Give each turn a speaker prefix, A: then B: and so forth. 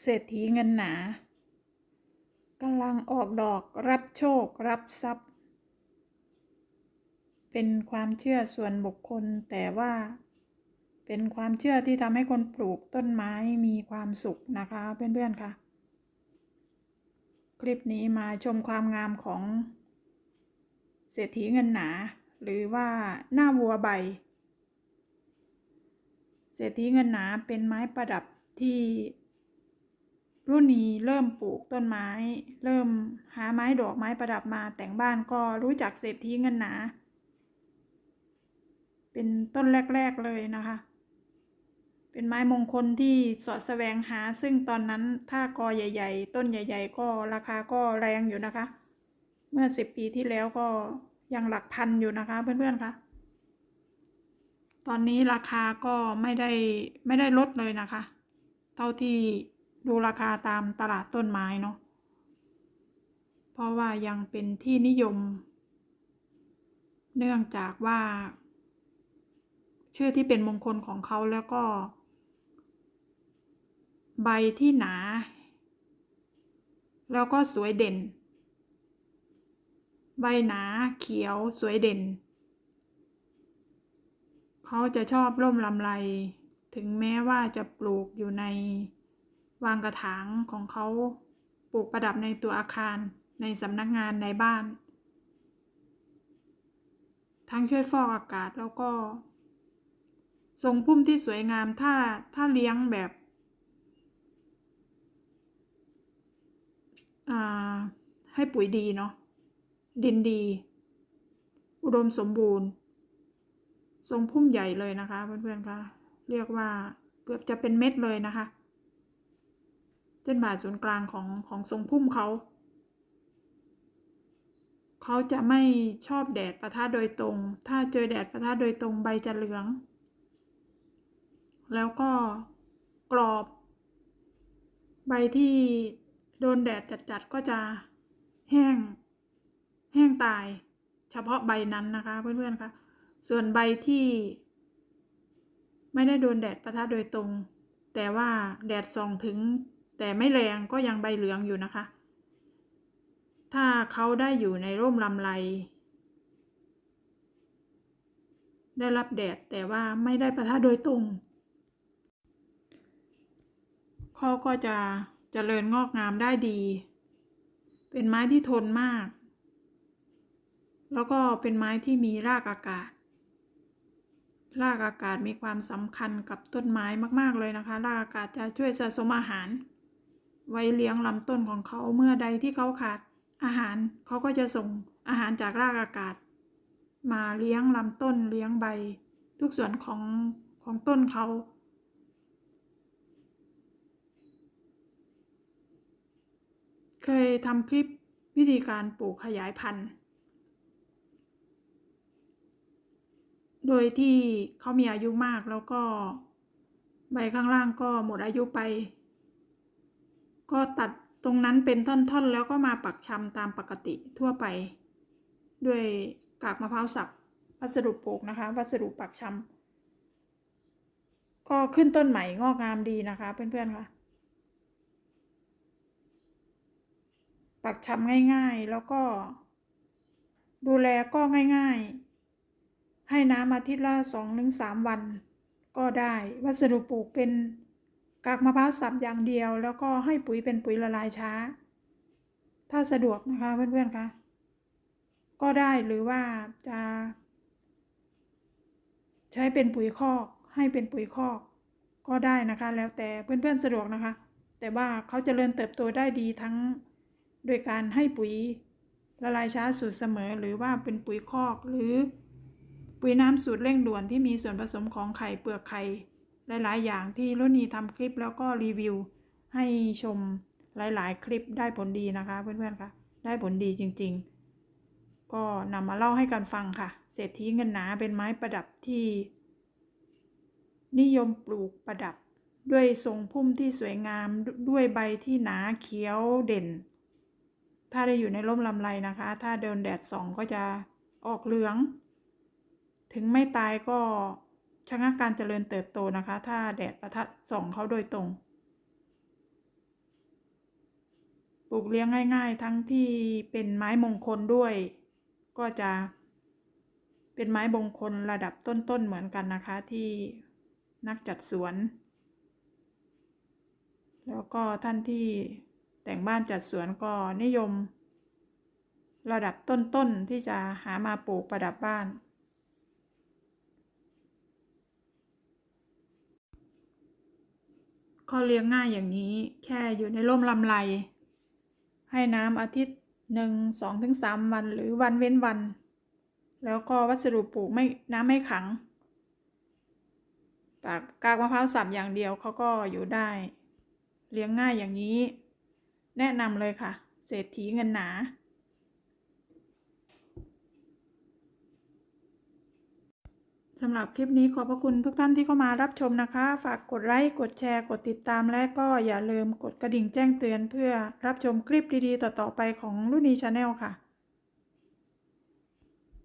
A: เศรษฐีเงินหนากำลังออกดอกรับโชครับทรัพย์ เป็นความเชื่อส่วนบุคคลแต่ว่า เป็นความเชื่อที่ทำให้คนปลูกต้นไม้มีความสุขนะคะเพื่อนๆค่ะ คลิปนี้มาชมความงามของ เศรษฐีเงินหนา หรือว่าหน้าวัวใบ เศรษฐีเงินหนาเป็นไม้ประดับที่ รุ่นนี้เริ่มปลูกต้นไม้ เริ่มหาไม้ดอกไม้ประดับมาแต่งบ้านก็รู้จักเศรษฐีเงินหนา เป็นต้นแรก ๆ เลยนะคะ เป็นไม้มงคลที่สอดแสวงหาซึ่งตอนนั้นถ้ากอใหญ่ ๆ ต้นใหญ่ ๆ ก็ราคาก็แรงอยู่นะคะ เมื่อสิบปีที่แล้วก็ยังหลักพันอยู่นะคะเพื่อนๆคะตอนนี้ราคาก็ไม่ได้ไม่ได้ลดเลยนะคะ เท่าที่ ดูราคาตามตลาดต้นไม้เนาะเพราะว่ายังเป็นที่นิยม เนื่องจากว่า ชื่อที่เป็นมงคลของเขาแล้วก็ ใบที่หนา แล้วก็สวยเด่น ใบหนาเขียวสวยเด่น เขาจะชอบร่มลำไร ถึงแม้ว่าจะปลูกอยู่ใน วางกระถางของเขาปลูกประดับในตัวอาคารในสำนักงานในบ้าน ทั้งช่วยฟอกอากาศแล้วก็ทรงพุ่มที่สวยงามถ้าถ้าเลี้ยงแบบให้ปุ๋ยดีเนาะดินดี อุดมสมบูรณ์ ทรงพุ่มใหญ่เลยนะคะเพื่อนๆคะเรียกว่าเกือบจะเป็นเม็ดเลยนะคะ เส้นผ่าศูนย์กลางของของทรงพุ่มเขาเขาจะไม่ชอบแดดประทะโดยตรง ถ้าเจอแดดประทะโดยตรงใบจะเหลือง แล้วก็กรอบ ใบที่โดนแดดจัดๆก็จะแห้ง แห้งตาย เฉพาะใบนั้นนะคะเพื่อนๆคะส่วนใบที่ ไม่ได้โดนแดดประทะโดยตรง แต่ว่าแดดส่องถึง แต่ไม่แรงก็ยังใบเหลืองอยู่นะคะ ถ้าเขาได้อยู่ในร่มลำไร ได้รับแดดแต่ว่าไม่ได้ประทะโดยตรงเขาก็จะจะเจริญงอกงามได้ดี เป็นไม้ที่ทนมาก แล้วก็เป็นไม้ที่มีรากอากาศ รากอากาศมีความสำคัญกับต้นไม้มาก ๆ เลยนะคะ รากอากาศจะช่วยสะสมอาหาร ไว้เลี้ยงลำต้นของเขาเมื่อใดที่เขาขาด อาหารเขาก็จะส่งอาหารจากรากอากาศ มาเลี้ยงลำต้นเลี้ยงใบ ทุกส่วนของของต้นเขา เคยทำคลิปวิธีการปลูกขยายพันธุ์ โดยที่เขามีอายุมากแล้วก็ใบข้างล่างก็หมดอายุไป ก็ตัดตรงนั้นเป็นท่อนๆ แล้วก็มาปักชำตามปกติทั่วไป ด้วยกากมะพร้าวสับวัสดุปลูกนะคะ วัสดุปักชำก็ขึ้นต้นใหม่งอกงามดีนะคะ เพื่อนๆค่ะ ปักชำง่ายๆ แล้วก็ ดูแลก็ง่ายๆ ให้น้ำอาทิตย์ละสองถึงสามวัน ก็ได้วัสดุปลูกเป็น กากมะพร้าวสับอย่างเดียว แล้วก็ให้ปุ๋ยเป็นปุ๋ยละลายช้า ถ้าสะดวกนะคะเพื่อนๆคะก็ได้หรือว่าจะ ใช้เป็นปุ๋ยคอกให้เป็นปุ๋ยคอก ก็ได้นะคะ แล้วแต่เพื่อนๆสะดวกนะคะ แต่ว่าเขาจเจริญเติบโตได้ดีทั้งโดยการให้ปุ๋ยละลายช้าสูตรเสมอ หรือว่าเป็นปุ๋ยคอกหรือปุ๋ยน้ำสูตรเร่งด่วนที่มีส่วนผสมของไข่เปลือกไข่ หลายๆ อย่างที่รุ่นนีทำคลิปแล้วก็รีวิว ให้ชมหลาย ๆ คลิปได้ผลดีนะคะ เพื่อนๆคะได้ผลดีจริง ๆ ก็นำมาเล่าให้กันฟังค่ะ เศรษฐีเงินหนาเป็นไม้ประดับที่ นิยมปลูกประดับ ด้วยทรงพุ่มที่สวยงามด้วยใบที่หนาเขียวเด่น ถ้าได้อยู่ในร่มลำไรนะคะ ถ้าเดินแดดส่องก็จะออกเหลือง ถึงไม่ตายก็ ชะงักการเจริญเติบโตนะคะ ถ้าแดดประทะส่องเขาโดยตรง ปลูกเลี้ยงง่าย ๆ ทั้งที่เป็นไม้มงคลด้วย ก็จะเป็นไม้มงคลระดับต้นๆเหมือนกันนะคะที่นักจัดสวน แล้วก็ท่านที่แต่งบ้านจัดสวนก็นิยม ระดับต้นๆที่จะหามาปลูกประดับบ้าน เข้อเลี้ยงง่ายอย่างนี้ แค่อยู่ในร่มลำไร ให้น้ำอาทิตย์หนึ่งสองถึงสามวันหรือวันเว้นวัน แล้วก็วัสดุปลูกไม่น้ำไม่ขังปากกากมะพร้าวสับอย่างเดียวเขาก็อยู่ได้ เลี้ยงง่ายอย่างนี้ แนะนำเลยค่ะ เศรษฐีเงินหนา สำหรับคลิปนี้ขอบพระคุณทุกท่านที่เข้ามารับชมนะคะ ฝากกดไลค์ กดแชร์ กดติดตาม และก็อย่าลืมกดกระดิ่งแจ้งเตือนเพื่อรับชมคลิปดีๆ ต่อๆไปของรุ่นีชาแนลค่ะ